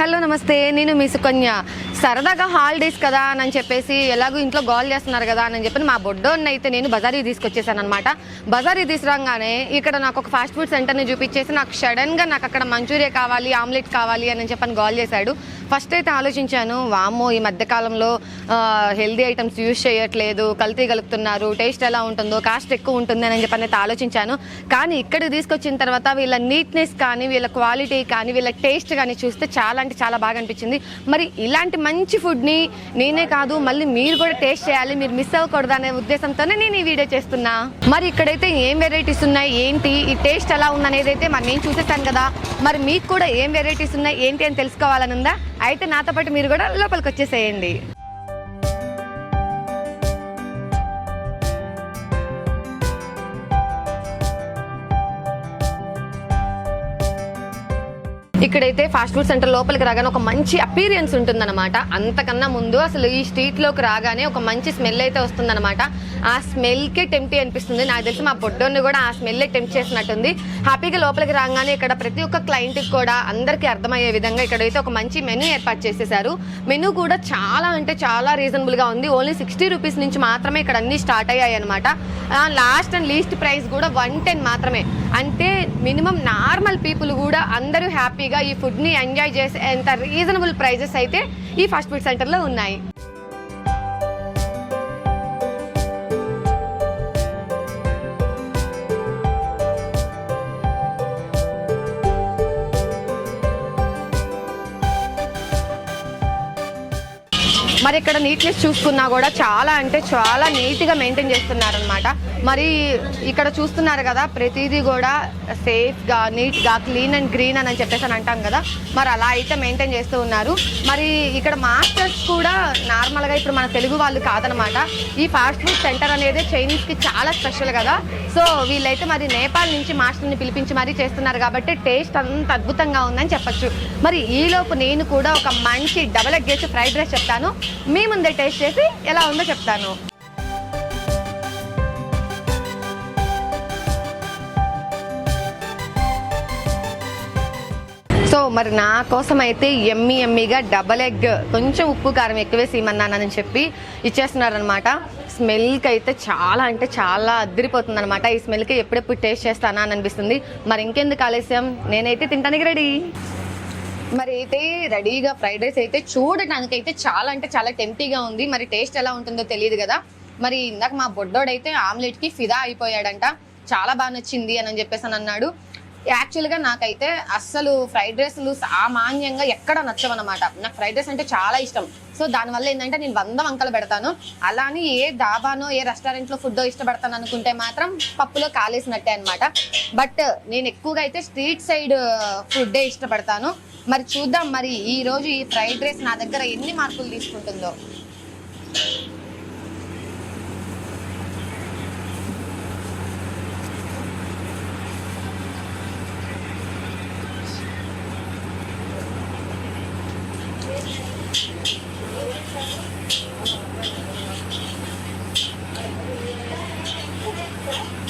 Hello నమస్తే నేను మీ సుకన్య. సరదాగా హాలిడేస్ కదా అని చెప్పేసి ఎలాగో ఇంట్లో గోల్ చేస్తున్నారు కదా అని చెప్పి మా బొడ్డోని అయితే నేను బజారీ తీసుకొచ్చేసాను అనమాట బజారీ తీసుకురాగానే ఇక్కడ నాకు ఒక ఫాస్ట్ ఫుడ్ సెంటర్ని చూపించేసి నాకు సడన్గా నాకు అక్కడ మంచూరియా కావాలి ఆమ్లెట్ కావాలి అని చెప్పని గోల్ చేశాడు. ఫస్ట్ అయితే ఆలోచించాను వామ్మో ఈ మధ్యకాలంలో హెల్దీ ఐటమ్స్ యూజ్ చేయట్లేదు కల్తీ కలుపుతున్నారు టేస్ట్ ఎలా ఉంటుందో కాస్ట్ ఎక్కువ ఉంటుంది అని చెప్పని అయితే ఆలోచించాను. కానీ ఇక్కడ తీసుకొచ్చిన తర్వాత వీళ్ళ నీట్నెస్ కానీ వీళ్ళ క్వాలిటీ కానీ వీళ్ళ టేస్ట్ కానీ చూస్తే చాలా అంటే చాలా బాగా అనిపించింది. మరి ఇలాంటి మంచి మంచి ఫుడ్ని నేనే కాదు మళ్ళీ మీరు కూడా టేస్ట్ చేయాలి మీరు మిస్ అవ్వకూడదు అనే ఉద్దేశంతోనే నేను ఈ వీడియో చేస్తున్నా. మరి ఇక్కడైతే ఏం వెరైటీస్ ఉన్నాయి ఏంటి ఈ టేస్ట్ ఎలా ఉందనేది అయితే మరి నేను చూసేసాను కదా. మరి మీకు కూడా ఏం వెరైటీస్ ఉన్నాయి ఏంటి అని తెలుసుకోవాలని ఉందా అయితే నాతో పాటు మీరు కూడా లోపలికి వచ్చేసేయండి. ఇక్కడైతే ఫాస్ట్ ఫుడ్ సెంటర్ లోపలికి రాగానే ఒక మంచి అపీరియన్స్ ఉంటుందన్నమాట. అంతకన్నా ముందు అసలు ఈ స్ట్రీట్లోకి రాగానే ఒక మంచి స్మెల్ అయితే వస్తుందన్నమాట. ఆ స్మెల్కే టెంప్టీ అనిపిస్తుంది. నాకు తెలిసి మా బొడ్డోని కూడా ఆ స్మెల్ టెంప్ట్ చేసినట్టుంది. హ్యాపీగా లోపలికి రాగానే ఇక్కడ ప్రతి ఒక్క క్లయింట్కి కూడా అందరికీ అర్థమయ్యే విధంగా ఇక్కడైతే ఒక మంచి మెనూ ఏర్పాటు చేసేసారు మెనూ కూడా చాలా అంటే చాలా రీజనబుల్గా ఉంది. ఓన్లీ సిక్స్టీ రూపీస్ నుంచి మాత్రమే ఇక్కడ అన్ని స్టార్ట్ అయ్యాయి అనమాట లాస్ట్ అండ్ లీస్ట్ ప్రైస్ కూడా వన్ టెన్ మాత్రమే. అంటే మినిమం నార్మల్ పీపుల్ కూడా అందరూ హ్యాపీగా ఈ ఫుడ్ని ఎంజాయ్ చేసే ఎంత రీజనబుల్ ప్రైజెస్ అయితే ఈ ఫాస్ట్ ఫుడ్ సెంటర్లో ఉన్నాయి. మరి ఇక్కడ నీట్నెస్ చూసుకున్నా కూడా చాలా అంటే చాలా నీట్గా మెయింటైన్ చేస్తున్నారనమాట మరి ఇక్కడ చూస్తున్నారు కదా ప్రతిదీ కూడా సేఫ్గా నీట్గా క్లీన్ అండ్ గ్రీన్ అని చెప్పేసి అని అంటాం కదా. మరి అలా అయితే మెయింటైన్ చేస్తూ ఉన్నారు. మరి ఇక్కడ మాస్టర్స్ కూడా నార్మల్గా ఇప్పుడు మన తెలుగు వాళ్ళు కాదనమాట ఈ ఫాస్ట్ ఫుడ్ సెంటర్ అనేది చైనీస్కి చాలా స్పెషల్ కదా. సో వీళ్ళైతే మరి నేపాల్ నుంచి మాస్టర్ని పిలిపించి మరీ చేస్తున్నారు కాబట్టి టేస్ట్ అంత అద్భుతంగా ఉందని చెప్పొచ్చు. మరి ఈలోపు నేను కూడా ఒక మంచి డబల్ ఎగ్ చేసి ఫ్రైడ్ రైస్ చెప్తాను. మీ ముందే టేస్ట్ చేసి ఎలా ఉందో చెప్తాను. సో మరి నా కోసం అయితే ఎమ్మి ఎమ్మిగా డబల్ ఎగ్ కొంచెం ఉప్పు కారం ఎక్కువేసి ఇమ్మన్నానని చెప్పి ఇచ్చేస్తున్నారనమాట స్మెల్కి అయితే చాలా అంటే చాలా అద్దరిపోతుంది అనమాట ఈ స్మెల్కి ఎప్పుడెప్పుడు టేస్ట్ చేస్తానా అని అనిపిస్తుంది. మరి ఇంకెందుకు ఆలస్యం? నేనైతే తింటానికి రెడీ మరి అయితే రెడీగా ఫ్రైడ్ రైస్ అయితే చూడటానికి అయితే చాలా అంటే చాలా టెంప్టీగా ఉంది. మరి టేస్ట్ ఎలా ఉంటుందో తెలియదు కదా. మరి ఇందాక మా బొడ్డోడైతే ఆమ్లెట్కి ఫిదా అయిపోయాడంట. చాలా బాగా నచ్చింది అని చెప్పేసి అని అన్నాడు. యాక్చువల్గా నాకైతే అస్సలు ఫ్రైడ్ రైస్లు సామాన్యంగా ఎక్కడ నచ్చవన్నమాట. నాకు ఫ్రైడ్ రైస్ అంటే చాలా ఇష్టం. సో దానివల్ల ఏంటంటే నేను వంద వంకలు పెడతాను. అలానే ఏ దాబానో ఏ రెస్టారెంట్లో ఫుడ్ ఇష్టపడతాను అనుకుంటే మాత్రం పప్పులో కాలేసినట్టే అనమాట బట్ నేను ఎక్కువగా అయితే స్ట్రీట్ సైడ్ ఫుడ్డే ఇష్టపడతాను. మరి చూద్దాం మరి ఈ రోజు ఈ ఫ్రైడ్ రైస్ నా దగ్గర ఎన్ని మార్కులు తీసుకుంటుందో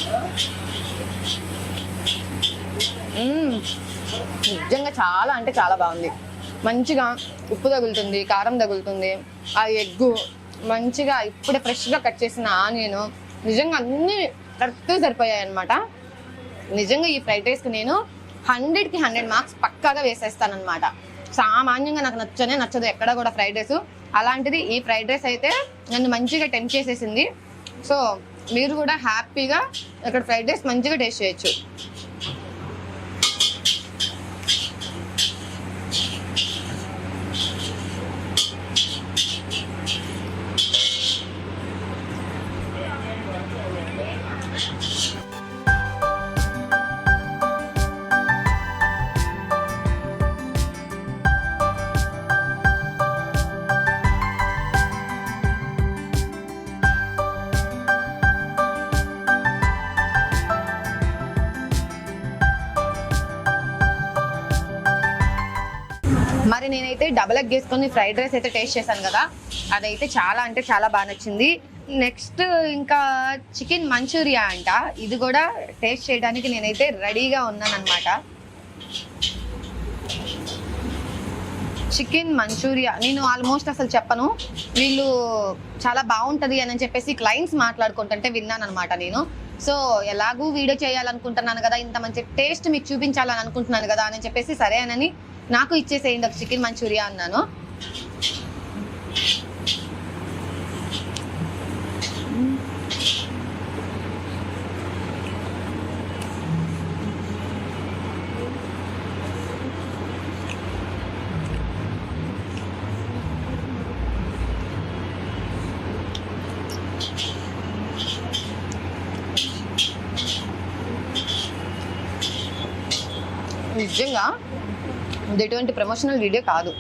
మ్మ్. నిజంగా చాలా అంటే చాలా బాగుంది. మంచిగా ఉప్పు తగులుతుంది కారం తగులుతుంది ఆ ఎగ్గు మంచిగా ఇప్పుడే ఫ్రెష్గా కట్ చేసిన ఆనియన్ నిజంగా అన్నీ కరెక్ట్గా సరిపోయాయి అనమాట నిజంగా ఈ ఫ్రైడ్ రైస్కి నేను హండ్రెడ్కి హండ్రెడ్ మార్క్స్ పక్కాగా వేసేస్తానమాట సామాన్యంగా నాకు నచ్చనే నచ్చదు ఎక్కడ కూడా ఫ్రైడ్ రైస్. అలాంటిది ఈ ఫ్రైడ్ రైస్ అయితే నన్ను మంచిగా టెంప్ చేసేసింది. సో మీరు కూడా హ్యాపీగా ఇక్కడ ఫ్రైడ్ రైస్ మంచిగా టేస్ట్ చేయొచ్చు. మరి నేనైతే డబల్ ఎగ్ వేసుకొని ఫ్రైడ్ రైస్ అయితే టేస్ట్ చేశాను కదా. అదైతే చాలా అంటే చాలా బాగా నచ్చింది. నెక్స్ట్ ఇంకా చికెన్ మంచూరియా అంట. ఇది కూడా టేస్ట్ చేయడానికి నేనైతే రెడీగా ఉన్నాను అనమాట చికెన్ మంచూరియా నేను ఆల్మోస్ట్ అసలు చెప్పను. వీళ్ళు చాలా బాగుంటుంది అని చెప్పేసి క్లయింట్స్ మాట్లాడుకుంటుంటే విన్నాను అనమాట నేను. సో ఎలాగూ వీడియో చేయాలనుకుంటున్నాను కదా ఇంత మంచి టేస్ట్ మీకు చూపించాలని అనుకుంటున్నాను కదా అని చెప్పేసి సరే అని నాకు ఇచ్చేసేయండి ఒక చికెన్ మంచూరియా అన్నాను. నిజంగా ఇది ఎటువంటి ప్రమోషనల్ వీడియో కాదు.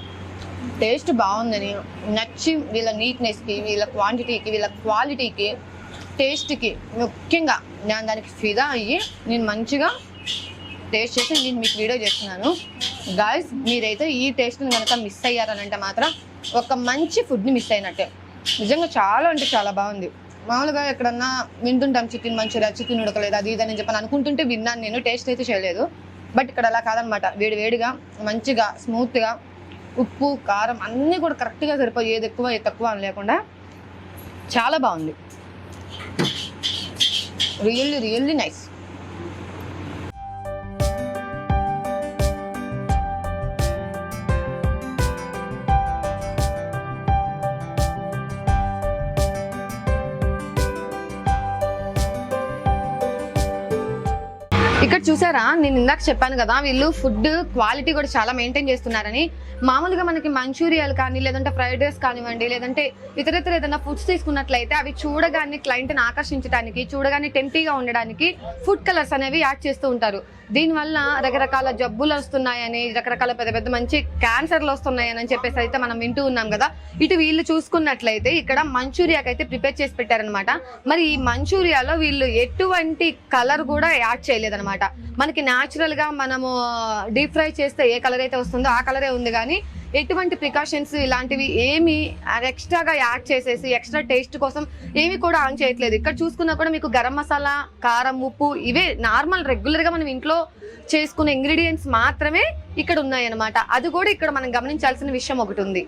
టేస్ట్ బాగుందని నచ్చి వీళ్ళ నీట్నెస్కి వీళ్ళ క్వాంటిటీకి వీళ్ళ క్వాలిటీకి టేస్ట్కి ముఖ్యంగా నేను దానికి ఫిదా అయ్యి నేను మంచిగా టేస్ట్ చేసి నేను మీకు వీడియో చేస్తున్నాను. గాయస్ మీరైతే ఈ టేస్ట్ని కనుక మిస్ అయ్యారనంటే మాత్రం ఒక మంచి ఫుడ్ని మిస్ అయినట్టే. నిజంగా చాలా అంటే చాలా బాగుంది. మామూలుగా ఎక్కడన్నా వింటుంటాం చికెన్ మంచూరియా చికెన్ ఉడకలేదు అది ఇది అని చెప్పని అనుకుంటుంటే విన్నాను నేను టేస్ట్ అయితే చేయలేదు. బట్ ఇక్కడ అలా కాదనమాట. వేడి వేడిగా మంచిగా స్మూత్గా ఉప్పు కారం అన్నీ కూడా కరెక్ట్గా సరిపోయి ఏది ఎక్కువ ఏది తక్కువ అని లేకుండా చాలా బాగుంది. రియల్లీ రియల్లీ నైస్ చూసారా? నేను ఇందాక చెప్పాను కదా వీళ్ళు ఫుడ్ క్వాలిటీ కూడా చాలా మెయింటైన్ చేస్తున్నారని. మామూలుగా మనకి మంచూరియాలు కానీ లేదంటే ఫ్రైడ్ రైస్ కానివ్వండి లేదంటే ఇతర ఇతర ఏదైనా ఫుడ్స్ తీసుకున్నట్లయితే అవి చూడగానే క్లయింట్ని ఆకర్షించడానికి చూడగానే టెంప్టీగా ఉండడానికి ఫుడ్ కలర్స్ అనేవి యాడ్ చేస్తూ ఉంటారు. దీనివల్ల రకరకాల జబ్బులు వస్తున్నాయని రకరకాల పెద్ద పెద్ద మంచి క్యాన్సర్లు వస్తున్నాయని అని చెప్పేసి అయితే మనం వింటూ ఉన్నాం కదా. ఇటు వీళ్ళు చూసుకున్నట్లయితే ఇక్కడ మంచూరియాకి అయితే ప్రిపేర్ చేసి పెట్టారనమాట మరి ఈ మంచూరియాలో వీళ్ళు ఎటువంటి కలర్ కూడా యాడ్ చేయలేదన్నమాట. మనకి న్యాచురల్గా మనము డీప్ ఫ్రై చేస్తే ఏ కలర్ అయితే వస్తుందో ఆ కలరే ఉంది కానీ ఎటువంటి ప్రికాషన్స్ ఇలాంటివి ఏమి ఎక్స్ట్రాగా యాడ్ చేసేసి ఎక్స్ట్రా టేస్ట్ కోసం ఏమి కూడా ఆన్ చేయట్లేదు. ఇక్కడ చూసుకున్నా కూడా మీకు గరం మసాలా కారం ఉప్పు ఇవే నార్మల్ రెగ్యులర్గా మనం ఇంట్లో చేసుకునే ఇంగ్రీడియంట్స్ మాత్రమే ఇక్కడ ఉన్నాయి అనమాట అది కూడా ఇక్కడ మనం గమనించాల్సిన విషయం ఒకటి ఉంది.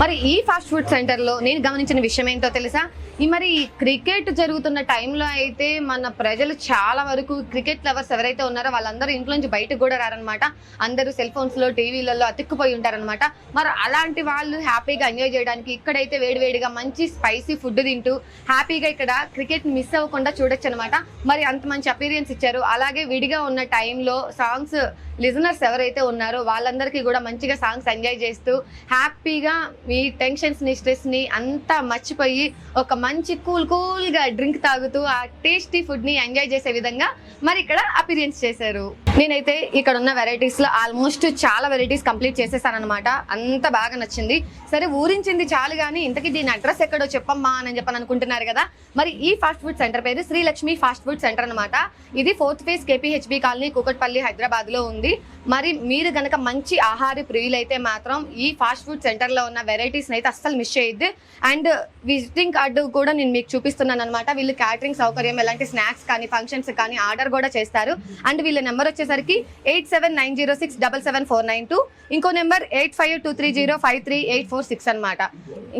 మరి ఈ ఫాస్ట్ ఫుడ్ సెంటర్లో నేను గమనించిన విషయం ఏంటో తెలుసా? ఈ మరి క్రికెట్ జరుగుతున్న టైంలో అయితే మన ప్రజలు చాలా వరకు క్రికెట్ లవర్స్ ఎవరైతే ఉన్నారో వాళ్ళందరూ ఇంట్లో నుంచి బయటకు కూడా రారనమాట అందరూ సెల్ ఫోన్స్లో టీవీలలో అతిక్కుపోయి ఉంటారనమాట మరి అలాంటి వాళ్ళు హ్యాపీగా ఎంజాయ్ చేయడానికి ఇక్కడైతే వేడివేడిగా మంచి స్పైసీ ఫుడ్ తింటూ హ్యాపీగా ఇక్కడ క్రికెట్ మిస్ అవ్వకుండా చూడొచ్చు అనమాట మరి అంత మంచి అపీరియన్స్ ఇచ్చారు. అలాగే విడిగా ఉన్న టైంలో సాంగ్స్ లిజనర్స్ ఎవరైతే ఉన్నారో వాళ్ళందరికీ కూడా మంచిగా సాంగ్స్ ఎంజాయ్ చేస్తూ హ్యాపీగా మీ టెన్షన్స్ని స్ట్రెస్ని అంతా మర్చిపోయి ఒక మంచి కూల్ కూల్గా డ్రింక్ తాగుతూ ఆ టేస్టీ ఫుడ్ని ఎంజాయ్ చేసే విధంగా మరి ఇక్కడ అపీరియన్స్ చేశారు. నేనైతే ఇక్కడ ఉన్న వెరైటీస్లో ఆల్మోస్ట్ చాలా వెరైటీస్ కంప్లీట్ చేసేసాను అనమాట అంత బాగా నచ్చింది. సరే ఊరించింది చాలు కానీ ఇంతకీ దీని అడ్రస్ ఎక్కడో చెప్పమ్మా అని చెప్పని అనుకుంటున్నారు కదా. మరి ఈ ఫాస్ట్ ఫుడ్ సెంటర్ పేరు శ్రీలక్ష్మి ఫాస్ట్ ఫుడ్ సెంటర్ అనమాట ఇది fourth phase KPHB colony Kukatpally హైదరాబాద్లో ఉంది. మరి మీరు గనక మంచి ఆహార ప్రియులైతే మాత్రం ఈ ఫాస్ట్ ఫుడ్ సెంటర్లో ఉన్న వెరైటీస్ అయితే అస్సలు మిస్ చేయొద్దు. అండ్ విజిటింగ్ కార్డు కూడా నేను మీకు చూపిస్తున్నాను అనమాట వీళ్ళు క్యాటరింగ్ సౌకర్యం ఎలాంటి స్నాక్స్ కానీ ఫంక్షన్స్ కానీ ఆర్డర్ కూడా చేస్తారు. అండ్ వీళ్ళ నెంబర్ వచ్చేసరికి eight seven nine zero six double seven four nine two. ఇంకో number eight five two three zero five three eight four six అనమాట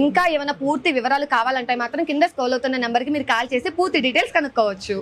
ఇంకా ఏమైనా పూర్తి వివరాలు కావాలంటే మాత్రం కింద స్కోల్ అవుతున్న నెంబర్కి మీరు కాల్ చేసి పూర్తి డీటెయిల్స్ కనుక్కోవచ్చు.